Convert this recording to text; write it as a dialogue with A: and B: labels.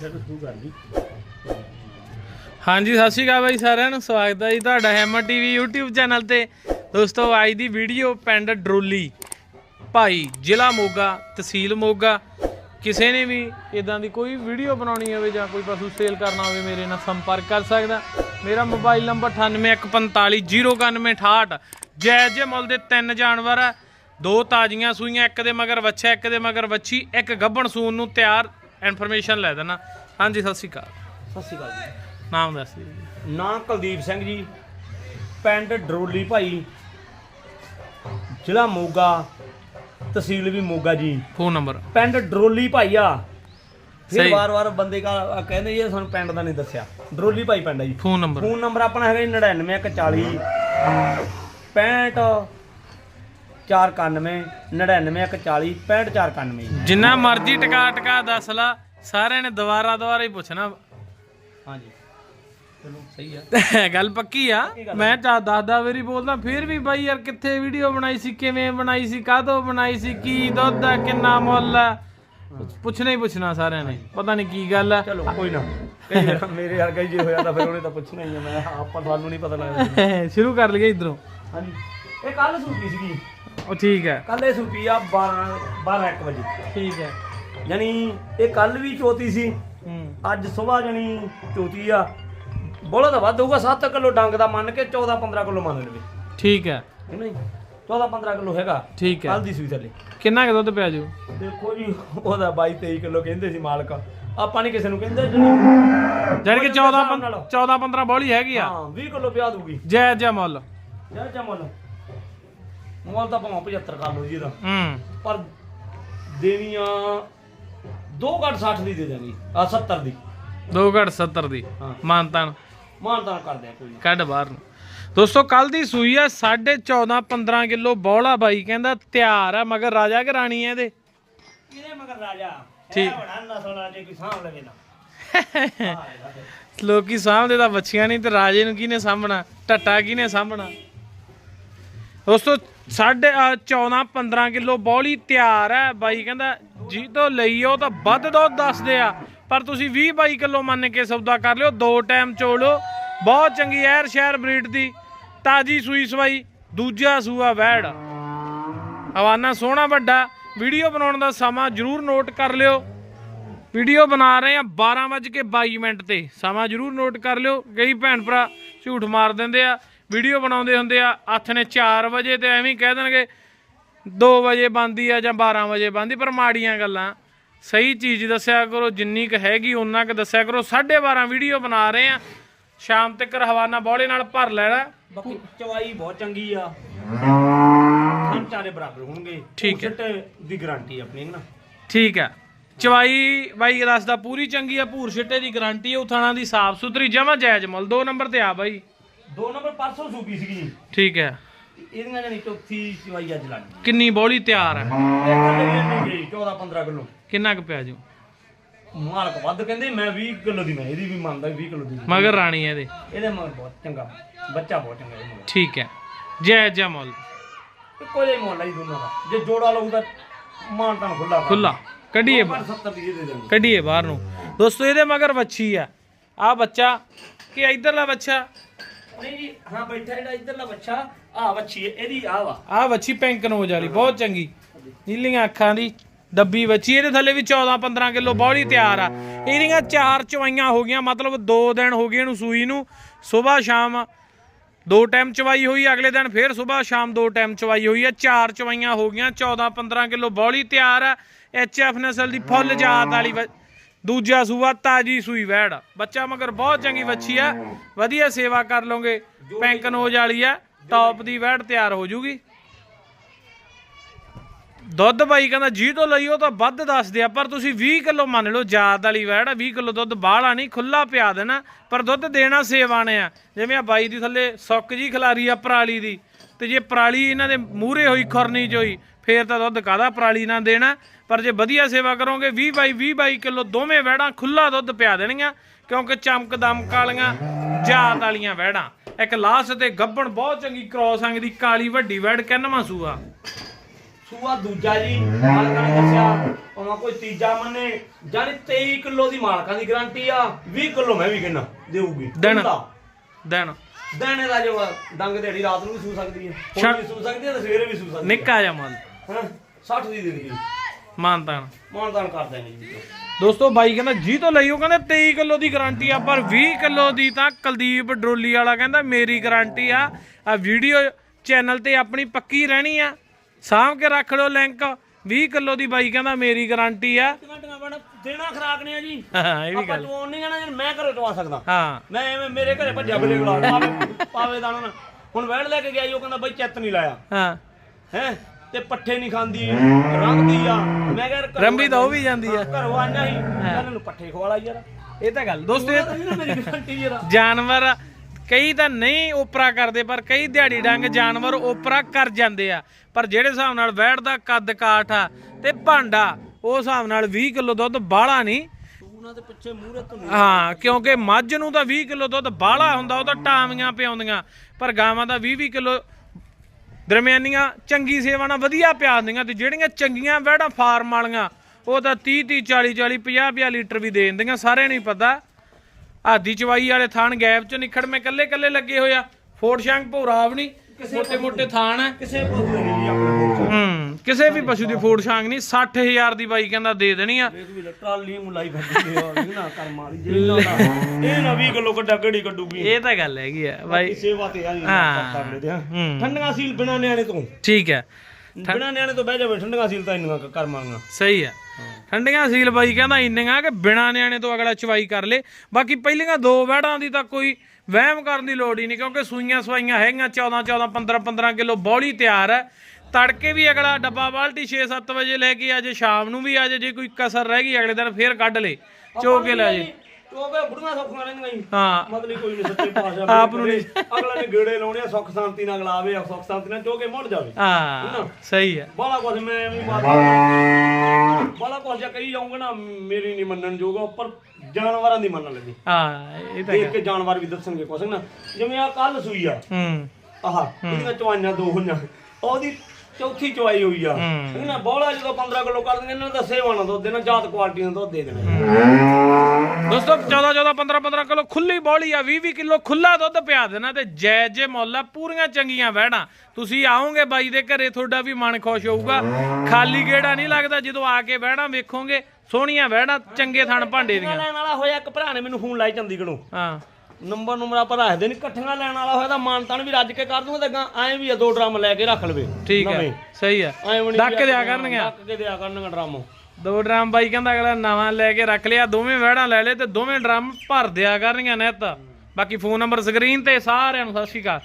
A: ਫਿਰ ਸ਼ੁਰੂ ਕਰ ਲਈ
B: ਹਾਂਜੀ, ਸਤਿ ਸ਼੍ਰੀ ਅਕਾਲ ਬਾਈ ਸਾਰਿਆਂ ਨੂੰ। ਸਵਾਗਤ ਹੈ ਜੀ ਤੁਹਾਡਾ ਹੈਮਰ ਟੀਵੀ YouTube ਚੈਨਲ ਤੇ। ਦੋਸਤੋ, ਅੱਜ ਦੀ ਵੀਡੀਓ ਪਿੰਡ ਡਰੋਲੀ, ਭਾਈ ਜ਼ਿਲ੍ਹਾ ਮੋਗਾ, ਤਹਿਸੀਲ ਮੋਗਾ। ਕਿਸੇ ਨੇ ਵੀ ਇਦਾਂ ਦੀ ਕੋਈ ਵੀਡੀਓ ਬਣਾਉਣੀ ਹੋਵੇ ਜਾਂ ਕੋਈ ਪਸ਼ੂ ਸੇਲ ਕਰਨਾ ਹੋਵੇ, ਮੇਰੇ ਨਾਲ ਸੰਪਰਕ ਕਰ ਸਕਦਾ। ਮੇਰਾ ਮੋਬਾਈਲ ਨੰਬਰ 9815409968 ਜੈ ਜੈ ਮੁੱਲ ਦੇ ਤਿੰਨ ਜਾਨਵਰ ਆ। ਦੋ ਤਾਜ਼ੀਆਂ ਸੂਈਆਂ, ਇੱਕ ਦੇ ਮਗਰ ਵੱਛਾ, ਇੱਕ ਦੇ ਮਗਰ ਵੱਛੀ, ਇੱਕ ਗੱਭਣ ਸੂਣ ਨੂੰ ਤਿਆਰ ਇਨਫੋਰਮੇਸ਼ਨ ਲੈ ਦੇਣਾ ਹਾਂਜੀ ਸਤਿ ਸ਼੍ਰੀ ਅਕਾਲ।
A: ਸਤਿ ਸ਼੍ਰੀ ਅਕਾਲ ਜੀ।
B: ਨਾਮ ਦੱਸ ਦਿਓ। ਜੀ
A: ਨਾਂ ਕੁਲਦੀਪ ਸਿੰਘ ਜੀ ਪਿੰਡ ਡਰੋਲੀ ਭਾਈ ਜ਼ਿਲ੍ਹਾ ਮੋਗਾ ਤਹਿਸੀਲ ਵੀ ਮੋਗਾ ਜੀ।
B: Phone number.
A: ਪਿੰਡ ਡਰੋਲੀ ਭਾਈ ਆ। ਫਿਰ
B: ਸਹੀ।
A: ਵਾਰ-ਵਾਰ ਬੰਦੇ ਕਾ ਕਹਿੰਦੇ ਜੀ ਸਾਨੂੰ ਪਿੰਡ ਦਾ ਨਹੀਂ ਦੱਸਿਆ। ਡਰੋਲੀ ਭਾਈ ਪਿੰਡ ਆ ਜੀ।
B: Phone number.
A: ਫੋਨ ਨੰਬਰ ਆਪਣਾ ਹੈਗਾ ਜੀ 99140 65 491 99140 65491 ਜੀ
B: ਜਿੰਨਾ ਮਰਜ਼ੀ ਟਕਾ ਟਕਾ ਦੱਸ ਲਾ ਸਾਰਿਆਂ ਨੇ ਦੁਬਾਰਾ ਦੁਬਾਰਾ ਹੀ ਪੁੱਛਣਾ।
A: ਹਾਂਜੀ। ਚਲੋ ਸਹੀ ਆ।
B: ਗੱਲ ਪੱਕੀ ਆ। ਮੈਂ ਚਾ ਦਸਦਾ ਵਾਰੀ ਬੋਲਦਾ ਫਿਰ ਵੀ ਬਾਈ ਯਾਰ ਕਿੱਥੇ ਵੀਡੀਓ ਬਣਾਈ ਸੀ ਕਿਵੇਂ ਬਣਾਈ ਸੀ ਕਾਹਤੋਂ ਬਣਾਈ ਸੀ ਕੀ ਦੁੱਧ ਆ ਕਿੰਨਾ ਮੁੱਲ ਆ। ਪੁੱਛਣਾ ਹੀ ਪੁੱਛਣਾ ਸਾਰਿਆਂ ਨੇ ਪਤਾ ਨਹੀਂ ਕੀ ਗੱਲ ਆ।
A: ਚਲੋ ਕੋਈ ਨਾ। ਮੇਰੇ ਵਰਗਾ ਹੀ ਜੇ ਹੋਇਆ ਤਾਂ ਫਿਰ ਉਹਨੇ ਤਾਂ ਪੁੱਛਣਾ ਹੀ ਆ। ਮੈਂ ਆਪਾਂ ਤੁਹਾਨੂੰ ਨਹੀਂ ਪਤਾ ਲੱਗਦਾ।
B: ਸ਼ੁਰੂ ਕਰ ਲਈਏ ਇਧਰੋਂ।
A: ਹਾਂਜੀ। ਇਹ ਕੱਲ ਸੂਪੀ ਸੀਗੀ।
B: ਉਹ ਠੀਕ ਹੈ।
A: ਕੱਲ ਇਹ ਸੂਪੀ ਆ 12 12 1 ਵਜੇ।
B: ਠੀਕ ਹੈ।
A: ਯਾਨੀ ਇਹ ਕੱਲ ਵੀ ਚੋਤੀ ਸੀ। ਅੱਜ ਸਵੇਰ ਜਣੀ ਚੋਤੀ ਆ। ਬੋਲਾ ਤਾਂ ਵੱਧ ਹੋਊਗਾ 7 ਕਿਲੋ ਡੰਗ ਦਾ ਮੰਨ ਕੇ 14 15 ਕਿਲੋ ਮੰਨ ਲਵੇ।
B: ਠੀਕ ਹੈ।
A: ਨਹੀਂ 14 15 ਕਿਲੋ ਹੈਗਾ।
B: ਠੀਕ ਹੈ।
A: ਕੱਲ ਦੀ ਸੂਈ ਥੱਲੇ।
B: ਕਿੰਨਾ ਕੁ ਦੁੱਧ ਪਿਆ ਜੂ?
A: ਦੇਖੋ ਜੀ ਉਹਦਾ 22 23 ਕਿਲੋ ਕਹਿੰਦੇ ਸੀ ਮਾਲਕ। ਆਪਾਂ ਨਹੀਂ ਕਿਸੇ ਨੂੰ ਕਹਿੰਦੇ ਜਣੀ
B: ਜਾਣੀ ਕਿ 14 14 15 ਬੋਲੀ ਹੈਗੀ ਆ।
A: ਹਾਂ 20 ਕਿਲੋ ਪਿਆ ਦੂਗੀ
B: ਜੈ ਜੈ ਮੁੱਲ।
A: ਜਾ ਜਾ ਮੁੱਲ। ਮੁੱਲ ਤਾਂ ਭਾਵੇਂ 75 ਕਰ ਲਓ ਜੀ ਇਹਦਾ।
B: ਹੂੰ।
A: ਪਰ ਦੇਣੀਆਂ 2 ਘੱਟ 60 ਦੀ ਦੇ ਦੇਣੀ ਆ 70 ਦੀ।
B: 2 ਘੜ 70 ਦੀ।
A: ਹਾਂ।
B: ਮਾਨਤਾਨ।
A: ਮਾਨਤਾਨ ਕਰਦੇ ਆ ਕੋਈ ਨਾ।
B: ਕੱਢ ਬਾਹਰ ਨੂੰ। ਦੋਸਤੋ ਕੱਲ ਦੀ ਸੂਈ ਆ 14.5 15 ਕਿਲੋ ਬੌਲਾ ਬਾਈ ਕਹਿੰਦਾ ਤਿਆਰ ਆ ਮਗਰ ਰਾਜਾ ਕਿ ਰਾਣੀ ਐ ਇਹਦੇ?
A: ਇਹਦੇ ਮਗਰ ਰਾਜਾ।
B: ਠੀਕ।
A: ਬੜਾ ਨਸਲ ਆ ਜੇ ਕੋਈ ਸਾਂਭ ਲਵੇ ਨਾ।
B: ਲੋਕੀ ਸਾਹਮਣੇ ਤਾਂ ਬੱਚੀਆਂ ਨਹੀਂ ਤੇ ਰਾਜੇ ਨੂੰ ਕਿਹਨੇ ਸਾਂਭਣਾ? ਟੱਟਾ ਕਿਹਨੇ ਸਾਂਭਣਾ? ਦੋਸਤੋ ਸਾਡੇ 14 15 ਕਿਲੋ ਬੌਲੀ ਤਿਆਰ ਹੈ। ਬਾਈ ਕਹਿੰਦਾ, ਜੀ ਤੋਂ ਲਈ ਉਹ ਤਾਂ ਵੱਧ ਦੁੱਧ ਦੱਸਦੇ ਆ। ਪਰ ਤੁਸੀਂ 20 22 ਕਿਲੋ ਮੰਨ ਕੇ ਸੌਦਾ ਕਰ ਲਿਓ। ਦੋ ਟਾਈਮ ਚੋਲੋ। ਬਹੁਤ ਚੰਗੀ ਐਰ ਸ਼ਹਿਰ ਬਰੀਡ ਦੀ। ਤਾਜੀ ਸੂਈ ਸਵਾਈ, ਦੂਜਾ ਸੂਆ ਵੈੜ। ਹਵਾਨਾ ਸੋਹਣਾ ਵੱਡਾ। ਵੀਡੀਓ ਬਣਾਉਣ ਦਾ ਸਮਾਂ ਜਰੂਰ ਨੋਟ ਕਰ ਲਿਓ। ਵੀਡੀਓ ਬਣਾ ਰਹੇ ਆ 12:22 ਮਿੰਟ ਤੇ। ਸਮਾਂ ਜਰੂਰ ਨੋਟ ਕਰ ਲਿਓ। ਕਈ ਭੈਣ ਭਰਾ ਝੂਠ ਮਾਰ ਦਿੰਦੇ ਆ। ਵੀਡੀਓ ਬਣਾਉਂਦੇ ਹੁੰਦੇ ਆ ਹੱਥ ਨੇ 4 ਵਜੇ ਤੇ ਐਵੇਂ ਕਹਿ ਦੇਣਗੇ 2 ਵਜੇ ਬੰਦੀ ਆ ਜਾਂ 12 ਵਜੇ ਬੰਦੀ ਪਰ ਮਾੜੀਆਂ ਗੱਲਾਂ। ਸਹੀ ਚੀਜ਼ ਦੱਸਿਆ ਕਰੋ ਜਿੰਨੀ ਕ ਹੈਗੀ ਉਹਨਾਂ ਕ ਦੱਸਿਆ ਕਰੋ। 12:30 ਵੀਡੀਓ ਬਣਾ ਰਹੇ ਆ। ਸ਼ਾਮ ਤੱਕ ਹਵਾਨਾ ਬੋਲੇ ਨਾਲ ਭਰ ਲੈਣਾ
A: ਬਾਕੀ ਚਵਾਈ ਬਹੁਤ ਚੰਗੀ ਆ। ਚਾਰੇ ਬਰਾਬਰ ਹੋਣਗੇ।
B: ਠੀਕ ਹੈ।
A: ਦੀ ਗਾਰੰਟੀ ਆਪਣੀ ਨਾ?
B: ਠੀਕ ਹੈ ਚਵਾਈ ਬਾਈ ਦੱਸਦਾ ਪੂਰੀ ਚੰਗੀ ਆ ਭੂਰ ਛਿੱਟੇ ਦੀ ਗਾਰੰਟੀ ਉਹ ਥਾਣਾ ਦੀ ਸਾਫ਼ ਸੁਥਰੀ ਜਮਾ ਜਾਇਜ਼ ਮੁੱਲ। ਦੋ ਨੰਬਰ ਤੇ ਆ ਬਾਈ।
A: ਦੋ ਨੰਬਰ ਪਰਸੋਂ ਸੂਪੀ ਸੀਗੀ ਜੀ।
B: ਠੀਕ ਹੈ।
A: ਇਹਦੀਆਂ ਜਣੀ ਚੌਥੀ ਚਵਾਈ ਅੱਜ ਲੱਗ
B: ਕਿੰਨੀ ਬੋਲੀ ਤਿਆਰ ਹੈ?
A: ਇਹ ਥੱਲੇ ਵੀ ਇੰਨੀ ਗਈ 14 15 ਕਿਲੋ।
B: ਕਿੰਨਾ ਕੁ ਪਿਆ ਜੂ?
A: ਮਾਲਕ ਵੱਧ ਕਹਿੰਦੇ ਮੈਂ 20 ਕਿਲੋ ਦੀ ਮੈਂ ਇਹਦੀ ਵੀ ਮੰਨਦਾ 20 ਕਿਲੋ ਦੀ।
B: ਮਗਰ ਰਾਣੀ ਇਹਦੇ।
A: ਇਹਦੇ ਮਗਰ ਬਹੁਤ ਚੰਗਾ ਬੱਚਾ ਬਹੁਤ ਚੰਗਾ ਇਹਦੇ ਮਗਰ।
B: ਠੀਕ ਹੈ। ਜਾਇਜ਼ ਜਾ ਮੁੱਲ।
A: ਜਿਹਾ ਹੀ ਮੁੱਲ ਜੀ ਦੋਨਾਂ ਦਾ। ਜੇ ਜੋੜਾ ਲਊ ਤਾਂ ਮਾਨ ਤਾਂ ਖੁੱਲਾ
B: ਖੁੱਲਾ ਕੱਢੀਏ
A: ਪਰ 70 ਦੀ ਦੇ ਦੇਣਗੇ
B: ਕੱਢੀਏ ਬਾਹਰ ਨੂੰ। ਦੋਸਤੋ ਇਹਦੇ ਮਗਰ ਵੱਛੀ ਆ ਆ ਬੱਚਾ ਕਿ ਇਧਰਲਾ ਬੱਚਾ?
A: ਨਹੀਂ ਜੀ ਹਾਂ ਬੈਠਾ ਜਿਹੜਾ ਇੱਧਰਲਾ ਬੱਚਾ ਆ ਬੱਚੀ ਹੈ, ਇਹਦੀ ਆ ਵਾ।
B: ਆ ਵੱਛੀ ਪੈਂਕ ਨੋਜ ਵਾਲੀ ਬਹੁਤ ਚੰਗੀ। ਨੀਲੀਆਂ ਅੱਖਾਂ ਦੀ ਡੱਬੀ ਵੱਛੀ ਇਹਦੇ ਥੱਲੇ ਵੀ 14 15 ਕਿਲੋ ਬੌਲੀ ਤਿਆਰ ਆ। ਇਹਦੀਆਂ ਚਾਰ ਚਵਾਈਆਂ ਹੋ ਗਈਆਂ ਮਤਲਬ 2 ਦਿਨ ਹੋ ਗਏ ਇਹਨੂੰ ਸੂਈ ਨੂੰ। ਸਵੇਰ ਸ਼ਾਮ ਦੋ ਟਾਈਮ ਚਵਾਈ ਹੋਈ ਅਗਲੇ ਦਿਨ ਫੇਰ ਸਵੇਰ ਸ਼ਾਮ ਦੋ ਟਾਈਮ ਚਵਾਈ ਹੋਈ ਆ। ਚਾਰ ਚਵਾਈਆਂ ਹੋ ਗਈਆਂ 14 15 ਕਿਲੋ ਬੌਲੀ ਤਿਆਰ ਆ। ਐਚ ਐਫ ਨਸਲ ਦੀ ਫੁੱਲ ਜਾਤ ਵਾਲੀ ਵ- ਦੂਜਾ ਸੂਆ ਤਾਜੀ ਸੂਈ ਵੈੜ। ਬੱਚਾ ਮਗਰ ਬਹੁਤ ਚੰਗੀ ਵੱਛੀ ਆ। ਵਧੀਆ ਸੇਵਾ ਕਰ ਲੋਗੇ ਪੈਂਕ ਨੋਜ ਵਾਲੀ ਆ। ਟੌਪ ਦੀ ਵੈੜ ਤਿਆਰ ਹੋ ਜੂਗੀ। ਦੁੱਧ ਬਾਈ ਕਹਿੰਦਾ, ਜੀ ਤੋਂ ਲਈ ਉਹ ਤਾਂ ਵੱਧ ਦੱਸਦੇ ਆ ਪਰ ਤੁਸੀਂ 20 ਕਿਲੋ ਮੰਨ ਲਓ, ਜਾਤ ਵਾਲੀ ਵੈੜ ਆ। 20 ਕਿਲੋ ਦੁੱਧ ਬਾਹਲਾ ਨਹੀਂ ਖੁੱਲਾ ਪਿਆ ਦੇਣਾ। ਪਰ ਦੁੱਧ ਦੇਣਾ ਸੇਵਾਣੇ ਆ। ਜਿਵੇਂ ਆ ਬਾਈ ਦੀ ਥੱਲੇ ਸੁੱਕ ਜੀ ਖਿਲਾਰੀ ਆ, ਪਰਾਲੀ ਦੀ। ਤੇ ਜੇ ਪਰਾਲੀ ਇਹਨਾਂ ਦੇ ਮੂਹਰੇ ਹੋਈ ਖੁਰਨੀ ਹੋਈ ਫੇਰ ਤਾਂ ਦੁੱਧ ਕਾਦਾ ਪਰਾਲੀ ਨਾ ਦੇਣਾ? ਪਰ ਜੇ ਵਧੀਆ ਸੇਵਾ ਕਰੋਗੇ 20 ਬਾਈ 20 ਬਾਈ ਕਿਲੋ ਦੋਵੇਂ ਵੈੜਾਂ ਖੁੱਲਾ ਦੁੱਧ ਪਿਆ ਦੇਣਗੀਆਂ ਕਿਉਂਕਿ ਚਮਕ ਦਮਕ ਵਾਲੀਆਂ ਜਾਤ ਵਾਲੀਆਂ ਵੈੜਾਂ ਇੱਕ ਲਾਸ ਤੇ ਗੱਬਣ ਬਹੁਤ ਚੰਗੀ ਕ੍ਰੋਸ ਅੰਗ ਦੀ ਕਾਲੀ ਵੱਡੀ ਵੈੜ ਕਿੰਨਵਾਂ ਸੂਆ?
A: ਸੂਆ ਦੂਜਾ ਜੀ ਮਾਲਕਾਂ ਨੇ ਦੱਸਿਆ ਭਾਵੇਂ ਕੋਈ ਤੀਜਾ ਮੰਨੇ ਜਾਨੀ 23 ਕਿਲੋ ਦੀ ਮਾਲਕਾਂ ਦੀ ਗਾਰੰਟੀ ਆ 20 ਕਿਲੋ ਮੈਂ ਵੀ ਕਹਿੰਦਾ ਦੇਊਗੀ।
B: ਦਿਨ।
A: ਦਾ
B: ਦੇਣ
A: ਦੇਣੇ ਦਾ ਜੋ ਆ, ਡੰਗ ਦਿਹਾੜੀ ਰਾਤ ਨੂੰ ਵੀ ਸੂ ਸਕਦੀ ਹੈ। ਹੁਣ ਵੀ ਸੂ ਸਕਦੀ ਹੈ ਤੇ ਸਵੇਰੇ ਵੀ ਸੂ ਸਕਦੀ
B: ਨਿੱਕਾ ਜਿਹਾ ਮਾਲ
A: ਹਾਂ? 60 ਦੀ ਜ਼ਿੰਦਗੀ।
B: ਮਾਨਤਾਨ।
A: ਮਾਨਦਾਨ ਕਰ ਦੇਣਗੇ ਜੀ।
B: ਦੋਸਤੋ ਬਾਈ ਕਹਿੰਦਾ ਜੀ ਤੋਂ ਲਈ ਉਹ ਕਹਿੰਦਾ 23 ਕਿਲੋ ਦੀ ਗਾਰੰਟੀ ਆ ਪਰ 20 ਕਿਲੋ ਦੀ ਤਾਂ ਕੁਲਦੀਪ ਡਰੋਲੀ ਵਾਲਾ ਕਹਿੰਦਾ ਮੇਰੀ ਗਾਰੰਟੀ ਆ। ਆ ਵੀਡੀਓ ਚੈਨਲ ਤੇ ਆਪਣੀ ਪੱਕੀ ਰਹਿਣੀ ਆ। ਸਾਂਭ ਕੇ ਰੱਖ ਲਓ ਲਿੰਕ 20 ਕਿਲੋ ਦੀ ਬਾਈ ਕਹਿੰਦਾ ਮੇਰੀ ਗਾਰੰਟੀ ਆ।
A: ਟਮਾਟੀਆਂ ਬਣਾ ਦੇਣਾ ਖਰਾਕ ਨੇ ਆ ਜੀ।
B: ਹਾਂ ਇਹ ਵੀ
A: ਆਪਾਂ
B: ਗੱਲ।
A: ਚਵਾਉਣ ਨਹੀਂ ਜਾਣਾ ਜੀ ਮੈਂ ਘਰੋਂ ਚਵਾ ਸਕਦਾ।
B: ਹਾਂ।
A: ਮੈਂ ਐਵੇਂ ਮੇਰੇ ਘਰੇ ਭੱਜਿਆ ਬਲੇ ਗਲਾ ਪਾਵੇ ਪਾਵੇ ਦਾਣਾ ਨਾ। ਹੁਣ ਵੈੜ ਲੈ ਕੇ ਗਿਆ ਜੀ ਉਹ ਕਹਿੰਦਾ ਬਈ ਚੈੱਤ ਨਹੀਂ ਲਾਇਆ।
B: ਹਾਂ।
A: ਹੈ? ਤੇ ਪੱਠੇ ਨਹੀਂ ਖਾਂਦੀ ਰੰਗਦੀ ਆ। ਮੈਂ ਕਿਹਾ ਯਾਰ ਘਰੋਂ
B: ਰੰਬੀ ਤਾਂ ਉਹ ਵੀ ਜਾਂਦੀ ਆ।
A: ਘਰੋਂ ਆਇਆ ਸੀ ਕਹਿੰਦਾ ਨੂੰ ਪੱਠੇ ਖਵਾਲਾ ਯਾਰ।
B: ਇਹ ਤਾਂ ਗੱਲ। ਦੋਸਤੋ
A: ਇਹ ਤਾਂ ਨਹੀਂ ਨਾ ਮੇਰੀ ਗਾਰੰਟੀ ਯਾਰ।
B: ਜਾਨਵਰ ਕਈ ਤਾਂ ਨਹੀਂ ਓਪਰਾ ਕਰਦੇ ਪਰ ਕਈ ਦਿਹਾੜੀ ਡੰਗ ਜਾਨਵਰ ਓਪਰਾ ਕਰ ਜਾਂਦੇ ਆ। ਪਰ ਜਿਹੜੇ ਹਿਸਾਬ ਨਾਲ ਵੈੜ ਦਾ ਕੱਦ ਕਾਠ ਆ ਤੇ ਭਾਂਡਾ ਉਸ ਹਿਸਾਬ ਨਾਲ 20 ਕਿਲੋ ਦੁੱਧ ਬਾਹਲਾ ਨਹੀਂ।
A: ਉਹਨਾਂ ਦੇ ਪਿੱਛੇ ਮੂਹਰੇ ਤੋਂ ਨਹੀਂ
B: ਹਾਂ ਕਿਉਂਕਿ ਮੱਝ ਨੂੰ ਤਾਂ 20 ਕਿਲੋ ਦੁੱਧ ਬਾਹਲਾ ਹੁੰਦਾ ਉਹ ਤਾਂ ਟਾਵੀਆਂ ਪਿਆਉਂਦੀਆਂ। ਪਰ ਗਾਵਾਂ ਦਾ 20 20 ਕਿਲੋ ਦਰਮਿਆਨੀਆਂ ਚੰਗੀ ਸੇਵਾ ਨਾਲ ਵਧੀਆ ਪਿਆ ਦਿੰਦੀਆਂ ਤੇ ਜਿਹੜੀਆਂ ਚੰਗੀਆਂ ਵੈੜਾਂ ਫਾਰਮ ਵਾਲੀਆਂ ਉਹ ਤਾਂ 30 30 40 40 50 50 ਲੀਟਰ ਵੀ ਦੇ ਦਿੰਦੀਆਂ ਸਾਰਿਆਂ ਨੂੰ ਹੀ ਪਤਾ। ਆਦੀ ਚਵਾਈ ਵਾਲੇ ਥਾਣ ਗੈਪ ਚ ਨਿਖੜ ਮੈਂ ਕੱਲੇ ਕੱਲੇ ਲੱਗੇ ਹੋਇਆ ਫੋੜ ਸ਼ੰਗ ਭੋਰਾ ਵੀ ਨਹੀਂ ਮੋਟੇ ਮੋਟੇ ਥਾਣ ਹੈ।
A: ਕਿਸੇ ਨਹੀਂ ਆਪਣੇ।
B: ਹੂੰ ਵੀ ਪਸ਼ੂ ਦੀ ਫੋੜ ਸ਼ਾਂਗ ਨਹੀਂ 60000 ਦੀ ਬਾਈ ਕਹਿੰਦਾ ਦੇ ਦੇਣੀ ਆ।
A: ਇਹ ਵੀ ਟਰਾਲੀ ਮੁਲਾਈ ਫਿਰਦੀ ਹੈ ਇਹ ਨਾ ਕਰਮ ਵਾਲੀ ਜੇ ਇਹਨਾਂ ਦਾ ਇਹ ਨਾ 20 ਕਿਲੋ ਕੱਢਾ ਕਿਹੜੀ ਕੱਢੂਗੀ?
B: ਇਹ ਤਾਂ ਗੱਲ ਹੈਗੀ ਆ ਬਾਈ।
A: ਸੇਵਾ ਤੇ ਆ ਜੀ
B: ਹਾਂ।
A: ਕਰ ਲੈਦੇ ਆ।
B: ਹੂੰ।
A: ਠੰਡੀਆਂ ਸੀਲ ਬਿਨਾ ਨਿਆਣੇ ਤੋਂ।
B: ਠੀਕ ਹੈ।
A: ਬਿਨਾ ਨਿਆਣੇ ਤੋਂ ਬਹਿ ਜਾਵੇ ਠੰਡੀਆਂ ਸੀਲ ਤਾਂ ਇੰਨੀਆਂ ਕੁ ਕਰਮਾਂਗਾ
B: ਸਹੀ ਆ। ਠੰਡੀਆਂ ਸੀਲ ਬਾਈ ਕਹਿੰਦਾ ਇੰਨੀਆਂ ਕਿ ਬਿਨਾ ਨਿਆਣੇ ਤੋਂ ਅਗਲਾ ਚਵਾਈ ਕਰ ਲੇ। ਬਾਕੀ ਪਹਿਲੀਆਂ ਦੋ ਵਹਿੜਾਂ ਦੀ ਤਾਂ ਕੋਈ ਵਹਿਮ ਕਰਨ ਦੀ ਲੋੜ ਹੀ ਨਹੀਂ ਕਿਉਂਕਿ ਸੂਈਆਂ ਸਵਾਈਆਂ ਹੈਗੀਆਂ 14 14 15 15 ਕਿਲੋ ਬੌਲੀ ਤਿਆਰ ਹੈ ਤੜਕੇ ਵੀ ਅਗਲਾ ਡੱਬਾ ਬਾਲਟੀ 6-7 ਵਜੇ ਲੈ ਕੇ ਆ ਜੇ ਸ਼ਾਮ ਨੂੰ ਵੀ ਆ ਜੇ ਜੇ ਕੋਈ ਕਸਰ ਰਹਿ ਗਈ ਅਗਲੇ ਦਿਨ ਫੇਰ ਕੱਢ ਲੇ ਚੋ ਕੇ ਲੈ ਜੇ।
A: ਚੋਕੇ ਬੁੜੀਆਂ ਸੌਖੀਆਂ ਰਹਿੰਦੀਆਂ ਜੀ
B: ਹਾਂ।
A: ਮਤਲਬ ਕੋਈ ਨਹੀਂ ਸੱਚੇ ਪਾਸ਼ਾ
B: ਆਪ ਨੂੰ ਨਹੀਂ।
A: ਅਗਲਾ ਨੇ ਗੇੜੇ ਲਾਉਣੇ ਆ ਸੁੱਖ ਸ਼ਾਂਤੀ ਨਾਲ ਗਲਾਵੇ ਆ ਸੁੱਖ ਸ਼ਾਂਤੀ ਨਾਲ ਚੋਕੇ ਮੁੜ ਜਾਵੇ।
B: ਹਾਂ ਸਹੀ ਹੈ
A: ਬਾਲਾ ਕੁਝ ਮੈਂ ਵੀ ਬਾਲਾ ਕੁਝ ਜਾਂ ਕਹੀ ਜਾਊਂਗਾ ਨਾ ਮੇਰੀ ਨਹੀਂ ਮੰਨਣ ਜੋਗਾ ਉੱਪਰ ਜਾਨਵਰਾਂ ਦੀ ਮੰਨਣ ਲੱਗੀ।
B: ਹਾਂ ਇਹ ਤਾਂ
A: ਦੇਖ ਕੇ ਜਾਨਵਰ ਵੀ ਦੱਸਣਗੇ ਕੁਛ ਨਾ। ਜਿਵੇਂ ਆ ਕੱਲ ਸੂਈ ਆ।
B: ਹੂੰ।
A: ਆਹ ਇਹਦੀਆਂ ਚਵਾਈਆਂ ਦੋ ਹੋਈਆਂ। ਉਹਦੀ ਚੌਥੀ ਚਵਾਈ ਹੋਈ ਆ। ਇਹਨਾਂ ਬੋਲਾ ਜਦੋਂ 15 ਕਿਲੋ ਕਰ ਦਿੰਦੇ ਇਹਨਾਂ ਦਾ ਸੇਵਾਣਾ ਦੁੱਧ ਦੇਣਾ ਜਾਤ ਕੁਆਲਿਟੀ ਦਾ ਦੁੱਧ ਦੇ ਦੇਣਾ
B: ਦੋਸਤੋ 14 14 15 15 ਕਿਲੋ ਖੁੱਲੀ ਬੌਲੀ ਆ 20 20 ਕਿਲੋ ਖੁੱਲਾ ਦੁੱਧ ਪਿਆ ਦੇਣਾ ਤੇ ਜੈ ਜੇ ਮੁੱਲ ਪੂਰੀਆਂ ਚੰਗੀਆਂ ਵਹਿੜਾਂ ਤੁਸੀਂ ਆਓਗੇ ਬਾਈ ਦੇ ਘਰੇ ਤੁਹਾਡਾ ਵੀ ਮਨ ਖੁਸ਼ ਹੋਊਗਾ। ਖਾਲੀ ਗੇੜਾ ਨਹੀਂ ਲੱਗਦਾ ਜਦੋਂ ਆ ਕੇ ਵਹਿੜਾਂ ਵੇਖੋਗੇ ਸੋਹਣੀਆਂ ਵਹਿੜਾਂ ਚੰਗੇ ਥਣ ਭਾਂਡੇ ਦੀਆਂ।
A: ਲੈਣ ਵਾਲਾ ਹੋਇਆ ਇੱਕ ਭਰਾ ਨੇ ਮੈਨੂੰ ਫੋਨ ਲਾਈ ਚੰਡੀਗੜ੍ਹੋਂ।
B: ਹਾਂ।
A: ਨੰਬਰ ਨੰਬਰ ਆਪਾਂ ਰੱਖਦੇ ਨਹੀਂ ਇਕੱਠੀਆਂ ਲੈਣ ਵਾਲਾ ਹੋਇਆ ਤਾਂ ਮਾਨਤਾਨ ਵੀ ਰੱਜ ਕੇ ਕਰ ਦੂੰਗਾ ਤੇ ਐਂ ਵੀ ਆ ਦੋ ਡਰਮ ਲੈ ਕੇ ਰੱਖ ਲਵੇ।
B: ਠੀਕ ਹੈ। ਸਹੀ
A: ਨੀ
B: ਡੱਕ ਦਿਆ
A: ਆਪਾਂ
B: ਕਰਨਗੀਆਂ।
A: ਡੱਕ ਕੇ ਦਿਆ ਕਰਨਗੇ ਡਰਮ।
B: ਦੋ ਡਰਮ ਬਾਈ ਕਹਿੰਦਾ ਅਗਲਾ ਨਵਾਂ ਲੈ ਕੇ ਰੱਖ ਲਿਆ ਦੋਵੇਂ ਵਹਿੜਾਂ ਲੈ ਲਏ ਤੇ ਦੋਵੇਂ ਡਰਮ ਭਰ ਦਿਆ ਕਰਨਗੀਆਂ ਨਿੱਤ। ਬਾਕੀ ਫੋਨ ਨੰਬਰ ਸਕਰੀਨ ਤੇ ਸਾਰਿਆਂ ਨੂੰ ਸਤਿ ਸ਼੍ਰੀ ਅਕਾਲ।